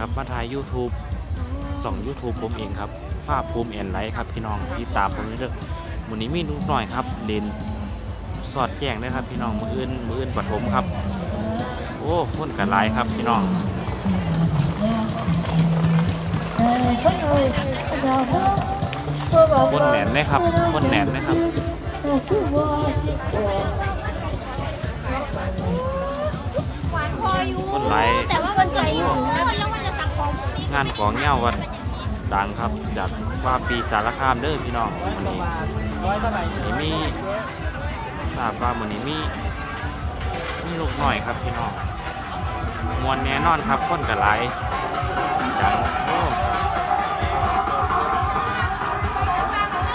ครับมาถ่าย YouTube ส่อง YouTube ผมเองครับฝ้าภูมิแอนไลท์ครับพี่น้องติดตามผมเด้อมื้อนี้มีนุกหน่อยครับเด่นสอดแจ้งเด้ครับพี่น้องมื้ออื่นมื้ออื่นปฐมครับ โอ้คนกันหลายครับพี่น้องคนแหนนนะครับคนแหนนนะครับหวานพออยู่คนหลายแต่ว่ามันไกลอยู่ งานของเงาวัดดังครับจากว่าปีสารคามเด้อพี่น้องวันนี้นี่มีทราบว่าวันนี้มีมีลูกหน่อยครับพี่น้องมวนแน่นอนครับคนกับหลายจังโอ้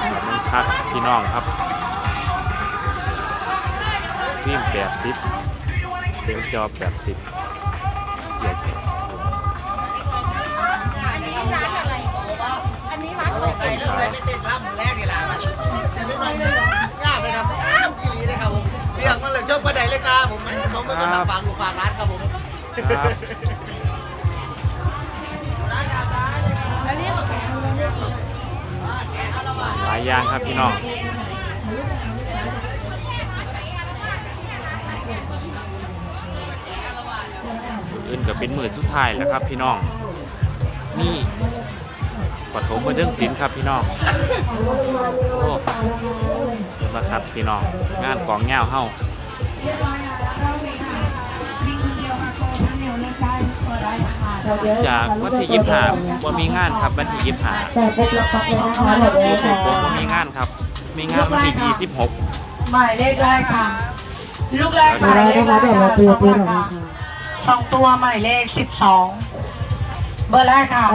แบบมันคักพี่น้องครับฟิล์มแปดสิบเต็มจอแปดสิบ ประเดี๋ยวเลยครับผมเขาไม่ต้องฝากลูฝากร้านครับผมครับหลายอย่างครับพี่น้องอื่นก็เป็นมือสุดท้ายแล้วครับ พี่น้อง นี่ปฐมมาเรื่องศิลป์ครับพี่น้องโอ้มาครับพี่น้อง งานกองเงาเฮ้า จากวันที่ยี่ห้าว่ามีงานครับวันที่ยี่ห้าแต่พวกเราปักเลยนะคะเดี๋ยวยี่เดี๋ยวสิบหกมีงานครับ มีงานวันที่ยี่สิบหกหมายเลขแรกค่ะ ลูกแรกหมายเลขรับเดี๋ยวเราเตรียมตัวหน่ะสองตัวหมายเลขสิบสองเบอร์แรกค่ะ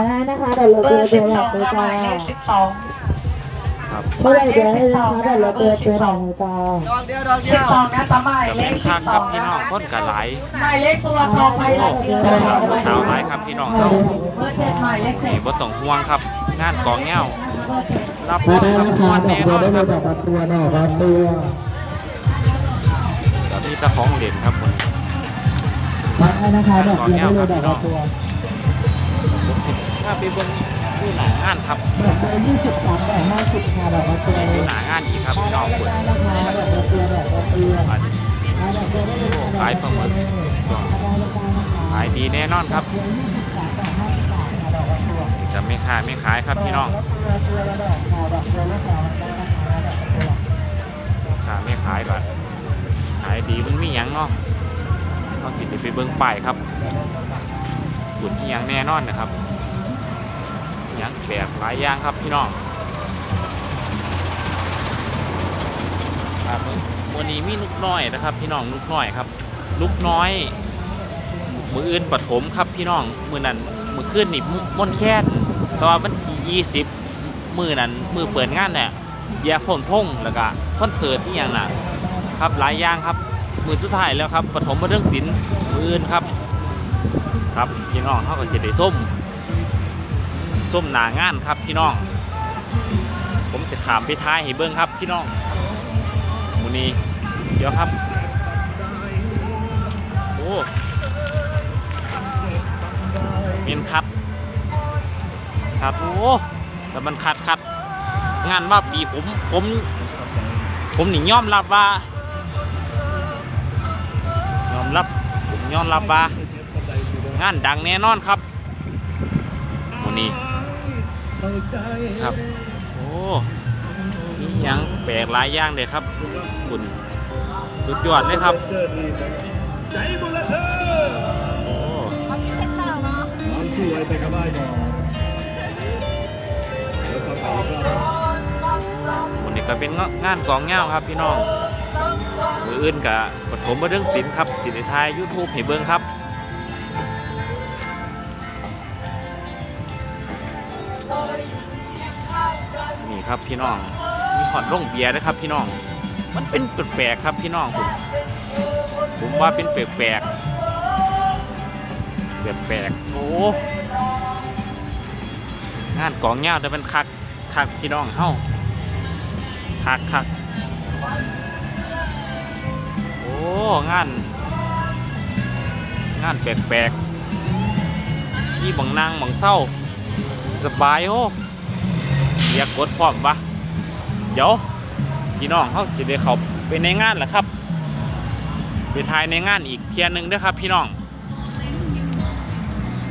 เบอร์สิบสองค่ะหมายเลขสิบสอง ครับเมื่อไหร่เดี๋ยวให้นะคะเดี๋ยวเราเตรียมตัวหน่อยจ้าดอกเดียวดอกเดีสิยบวสองนะจ๊ะหมายก็เลเป็นขสิคับกสคอรับงพี่นะน้องคะคนกับหลายหมายเลขตัวต่อไปหลักเดียวนะคะสาวหลายครับพี่น้องเบเราอร์เจ็ดหมายเลขเจ็นี่ดบ่ต้องห่วงครับ งานกองเงาเบอร์เจ็ดรับมารองได้ครับนะม่คะวนดอแน่กนบัวอนได้คเลรับยดอกบัวหน่อยครับตัวเดี๋ยวมีแตะของเด่นครับผมมาได้นะคะดอกบัวได้เลยดอกบัวถ้าไปเบิ่ง ดูหนางานครับดอกบัวยี่สิบสามดอกห้าสิบค่ะดอกบัวดูหนางานอีกครับพี่น้องคนได้นะคะดอกบัวดอกบัวอันดอกบัวได้เลยขายปลาหมึกส่วนขายดีแน่นอนครับจะไม่ขายไม่ขายครับพี่น้องขายไม่ขายก่อนขายดีมันไมีหยังเนาะเราสิได้ไปเบิ่งป้ายครับขุนอีหยังแน่นอนนะครับ ยังแปลกหลายอย่างครับพี่น้องครับวันนี้มีนุกน้อยนะครับ พี่น้องนุกน้อยครับนุกน้อย มืออื่นปฐมครับพี่น้องมือนั้นมือขึ้นนี่มม่อนแค้นตอนวันที่ยี่สิบมือนั้นมือเปิดงานเนี่ยเบียร์พ่นพงแล้วก็คอนเสิร์ตนี่อย่างน่ะครับหลายอย่างครับมือสุดท้ายแล้วครับปฐมมาเรื่องศิลป์มืออื่นครับ ครับพี่น้องเขาก็จะได้ส้ม ส้มหนางานครับพี่น้อง ผมจะขามไปท้ายให้เบิ้งครับพี่น้องมูนี้เดี๋ยวครับ โอ้เมนคัดคัดโอ้แต่มันคัดคัดงานว่าปีผมผมผมนี่ยอมรับว่ายอมรับผมยอมรับว่างานดังแน่นอนครับหมูนี้ ครับ โอ้มีหยังแปลกหลายอย่างเลยครับ คุณสุดยอดเลยครับใจบุญละเธอโอ้เขามีเซ็นเตอร์เนาะความสวยไปกับบ้านก่อนแล้วก็ไปก็วันนี้ก็เป็นงานกองเงาครับพี่น้องมืออื่นกับปฐมมาเรื่องศิลป์ครับศิลป์ไทยยูทูบให้เบิ้งครับ ครับพี่น้อง มีหอดร่องเบียร์นะครับพี่น้อง มันเป็นแปลกๆครับพี่น้องผมผมว่าเป็นแปลกๆแปลกๆโอ้งานกองเงาแต่เป็นคักคักพี่น้องเฮ้าคักคักโอ้งาน งานแปลกๆมีบังนางบังเศร้าสบายโอ้ อยากกดพร้อมปะเดี๋ยวพี่น้องเขาสิได้เขาไปในงานแหละครับ ไปทายในงานอีกเทียหนึงด้วยครับพี่น้อง